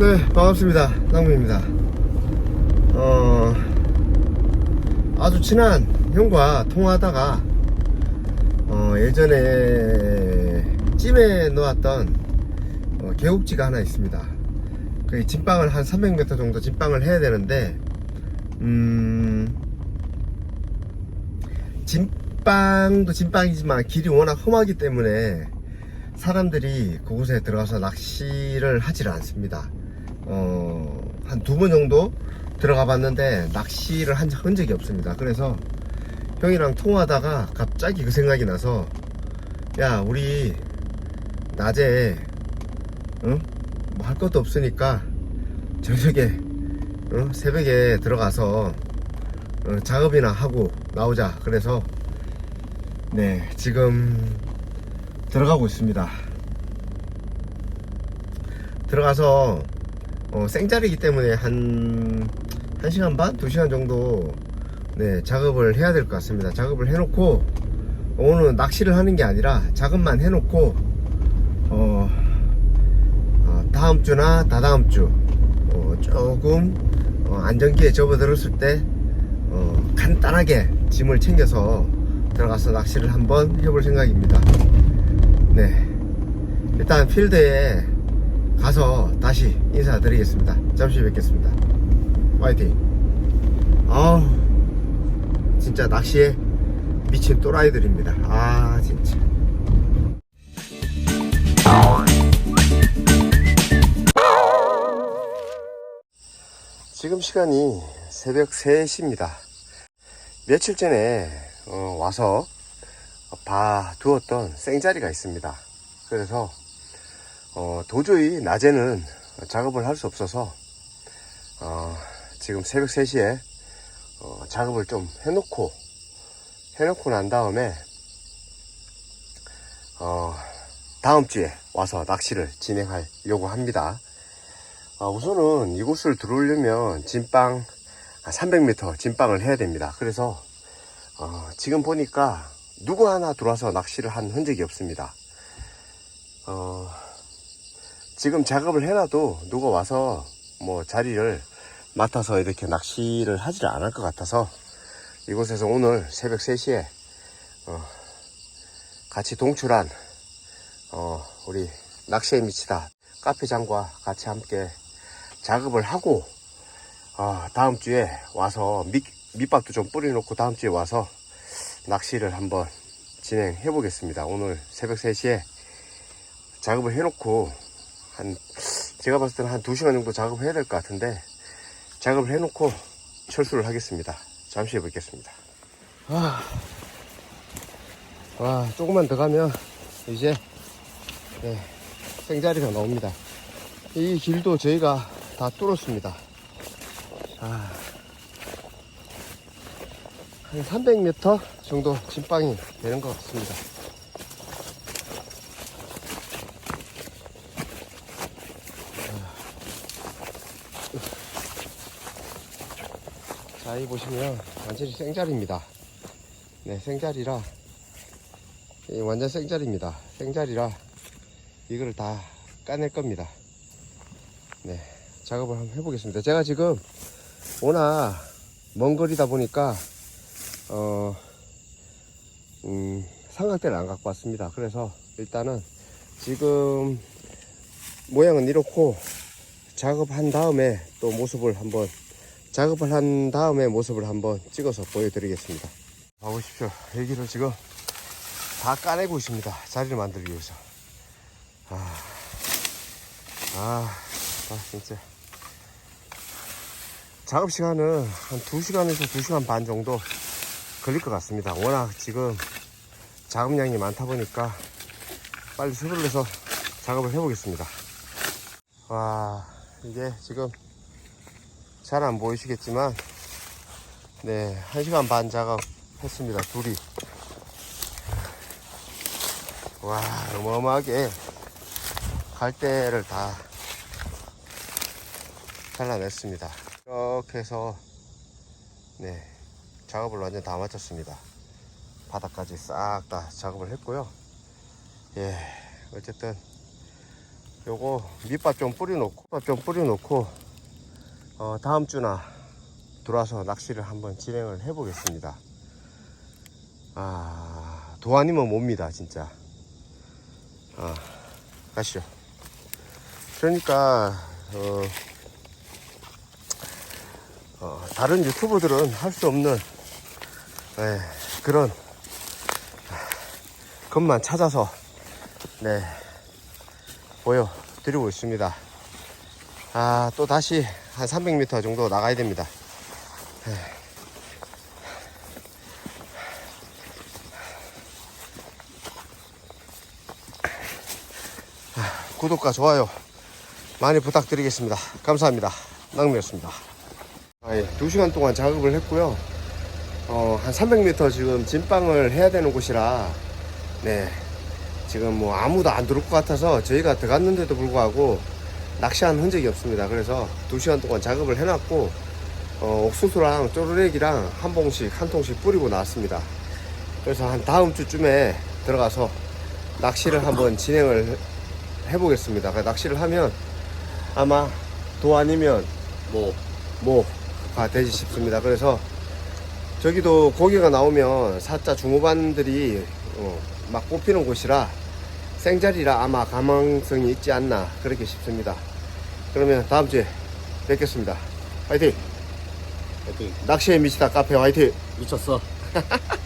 네, 반갑습니다. 낭무입니다. 어, 아주 친한 형과 통화하다가, 어, 예전에 찜에 놓았던 어, 개국지가 하나 있습니다. 그 진빵을 한 300m 정도 진빵을 해야 되는데, 음, 진빵도 진빵이지만 길이 워낙 험하기 때문에 사람들이 그곳에 들어가서 낚시를 하지를 않습니다. 어, 한 두 번 정도 들어가 봤는데 낚시를 한 흔적이 없습니다. 그래서 형이랑 통화하다가 갑자기 그 생각이 나서 야, 우리 낮에 응? 뭐 할 것도 없으니까 저녁에 응? 새벽에 들어가서 어, 작업이나 하고 나오자. 그래서 네, 지금 들어가고 있습니다. 들어가서 어, 생짜리기 때문에 한 1시간 반? 2시간 정도 네, 작업을 해야 될 것 같습니다. 작업을 해놓고 오늘 낚시를 하는 게 아니라 작업만 해놓고 어, 어, 다음 주나 다다음 주 어, 조금 어, 안전기에 접어들었을 때 어, 간단하게 짐을 챙겨서 들어가서 낚시를 한번 해볼 생각입니다. 네. 일단 필드에 가서 다시 인사드리겠습니다. 잠시 뵙겠습니다. 화이팅. 아우, 진짜 낚시에 미친 또라이들입니다. 아, 진짜. 지금 시간이 새벽 3시입니다. 며칠 전에 어, 와서 봐 두었던 생자리가 있습니다. 그래서 어, 도저히 낮에는 작업을 할 수 없어서 어, 지금 새벽 3시에 어, 작업을 좀 해놓고 해놓고 난 다음에 어, 다음 주에 와서 낚시를 진행하려고 합니다. 아, 우선은 이곳을 들어오려면 진빵 300m 진빵을 해야 됩니다. 그래서 어, 지금 보니까 누구 하나 들어와서 낚시를 한 흔적이 없습니다. 어, 지금 작업을 해놔도 누가 와서 뭐 자리를 맡아서 이렇게 낚시를 하지를 않을 것 같아서 이곳에서 오늘 새벽 3시에 어, 같이 동출한 어, 우리 낚시에 미치다 카페장과 같이 함께 작업을 하고 어, 다음 주에 와서 밑, 밑밥도 좀 뿌려놓고 다음 주에 와서 낚시를 한번 진행해 보겠습니다. 오늘 새벽 3시에 작업을 해놓고 한 제가 봤을 때는 한 2시간 정도 작업을 해야 될 것 같은데 작업을 해놓고 철수를 하겠습니다. 잠시 후에 뵙겠습니다. 아, 와 조금만 더 가면 이제 네, 생자리가 나옵니다. 이 길도 저희가 다 뚫었습니다. 아, 한 300m 정도 진빵이 되는 것 같습니다. 자, 이 보시면 완전히 생자리입니다. 네, 생자리라, 이 완전 생자리입니다. 생자리라, 이거를 다 까낼 겁니다. 네, 작업을 한번 해보겠습니다. 제가 지금 워낙 먼 거리다 보니까, 어, 음, 삼각대를 안 갖고 왔습니다. 그래서 일단은 지금 모양은 이렇고 작업한 다음에 또 모습을 한번 작업을 한 다음에 모습을 한번 찍어서 보여드리겠습니다. 봐보십시오. 여기를 지금 다 까내고 있습니다. 자리를 만들기 위해서. 아, 아, 아 진짜. 작업 시간은 한 2시간에서 2시간 반 정도 걸릴 것 같습니다. 워낙 지금 작업량이 많다 보니까 빨리 서둘러서 작업을 해보겠습니다. 와, 이게 지금 잘 안 보이시겠지만, 네, 1시간 반 작업했습니다. 둘이. 와, 어마어마하게 갈대를 다 잘라냈습니다. 이렇게 해서, 네, 작업을 완전 다 마쳤습니다. 바닥까지 싹 다 작업을 했고요. 예, 어쨌든 요거 밑밥 좀 뿌려놓고 밑밥 좀 뿌려놓고 어, 다음 주나 들어와서 낚시를 한번 진행을 해 보겠습니다. 아, 도 아니면 뭡니다, 진짜. 아, 가시죠. 그러니까, 어, 어, 다른 유튜버들은 할 수 없는, 예, 그런 것만 찾아서, 네, 보여드리고 있습니다. 아, 또 다시 한 300m 정도 나가야 됩니다. 구독과 좋아요 많이 부탁드리겠습니다. 감사합니다. 낭미였습니다. 아니, 2시간 동안 작업을 했고요. 어, 한 300m 지금 진방을 해야 되는 곳이라, 네. 지금 뭐 아무도 안 들어올 것 같아서 저희가 들어갔는데도 불구하고 낚시한 흔적이 없습니다. 그래서 2시간 동안 작업을 해놨고, 어, 옥수수랑 쪼르렉이랑 한 봉씩, 한 통씩 뿌리고 나왔습니다. 그래서 한 다음 주쯤에 들어가서 낚시를 한번 진행을 해보겠습니다. 그러니까 낚시를 하면 아마 도 아니면 뭐 뭐가 되지 싶습니다. 그래서 저기도 고기가 나오면 사자 중후반들이 어, 막 뽑히는 곳이라 생자리라 아마 가망성이 있지 않나 그렇게 싶습니다. 그러면 다음 주에 뵙겠습니다. 화이팅! 하여튼 낚시에 미치다 카페 화이팅! 미쳤어